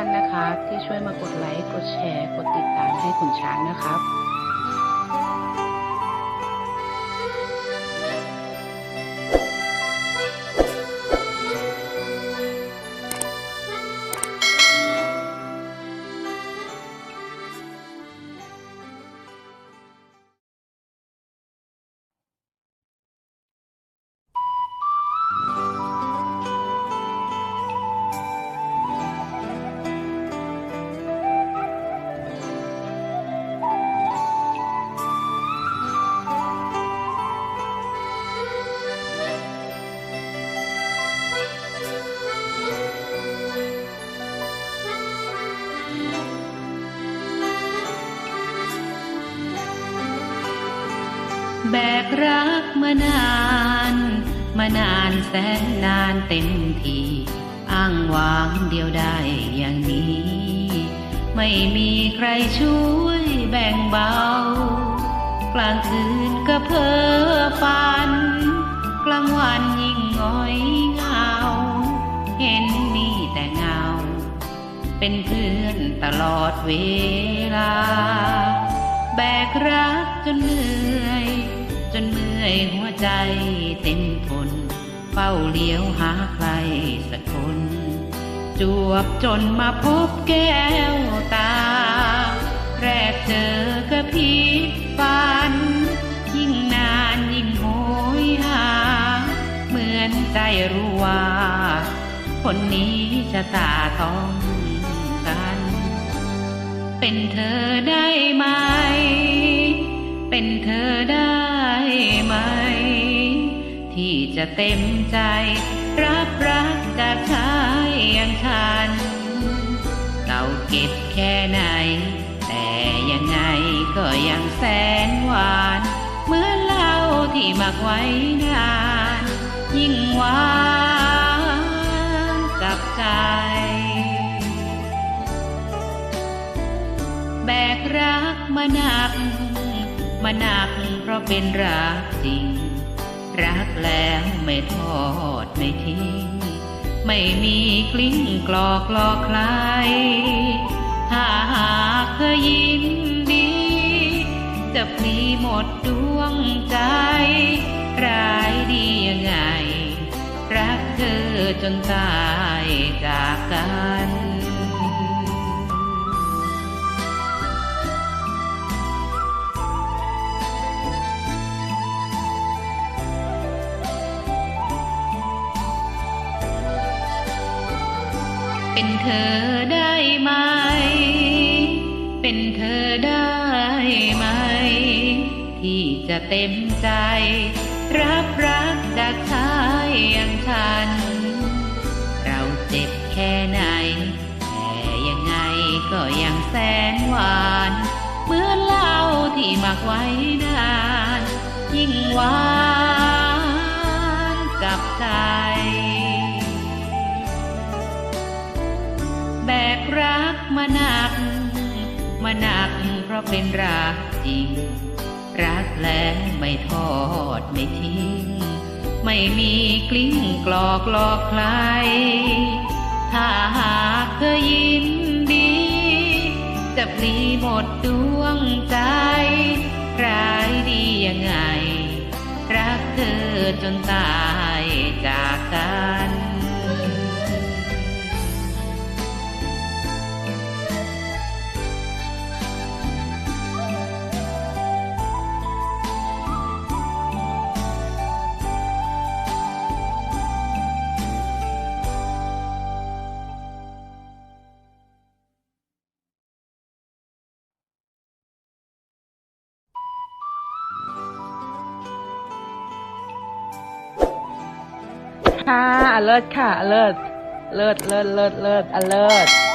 านนะคะ ที่ช่วยมากดไลค์ กดแชร์ กดติดตามให้ขุนช้างนะครับ แบกรักมานาน มานานแสนนานเต็มทีอ้างว้างเดียวได้อย่างนี้ ไม่มีใครช่วยแบ่งเบา กลางคืนก็เพ้อฝัน กลางวันยิ่งง้อยเหงา เห็นมีแต่เงา เป็นเพื่อนตลอดเวลา แบกรักจนเหนื่อย หัวใจเต็มทนเฝ้าเลี้ยวหาใครสักคน จวบจนมาพบแก้วตา แรกเจอก็ผิดฝัน ยิ่งนานยิ่งโหยหา เหมือนใจรู้ว่า คนนี้จะตาต้องกัน เป็นเธอได้ไหม เป็นเธอได้ ไหม ที่จะเต็มใจ รับรักจากชายอย่างฉันเก่าเก็บแค่ไหน แต่ยังไงก็ยังแสนหวาน เหมือนเหล้าที่หมักไว้นาน ยิ่งหวานกับใจแบกรักมาหนัก มาหนักเพราะเป็นรักจริง รักแล้วไม่ทอดไม่ทิ้ง ไม่มีกลิ้งกลอกหลอกใครถ้าหากเธอยินดี จะพลีหมดดวงใจ ร้ายดียังไง รักเธอจนตายจากกัน เป็นเธอได้ไหม เป็นเธอได้ไหม ที่จะเต็มใจ รับรักจากชายอย่างฉัน เราเจ็บแค่ไหน แต่ยังไงก็ยังแสนหวานเหมือนเหล้าที่หมักไว้นาน ยิ่งหวาน มาหนักเพราะเป็นรักจริง รักแล้วไม่ทอดไม่ทิ้ง ไม่มีกลิ้งกลอกหลอกใคร ถ้าหากเธอยินดี จะพลีหมดดวงใจ ร้ายดียังไง รักเธอจนตายจากกัน ค่ะ เลิศค่ะ เลิศ เลิศ เลิศ เลิศ เลิศอเลิศ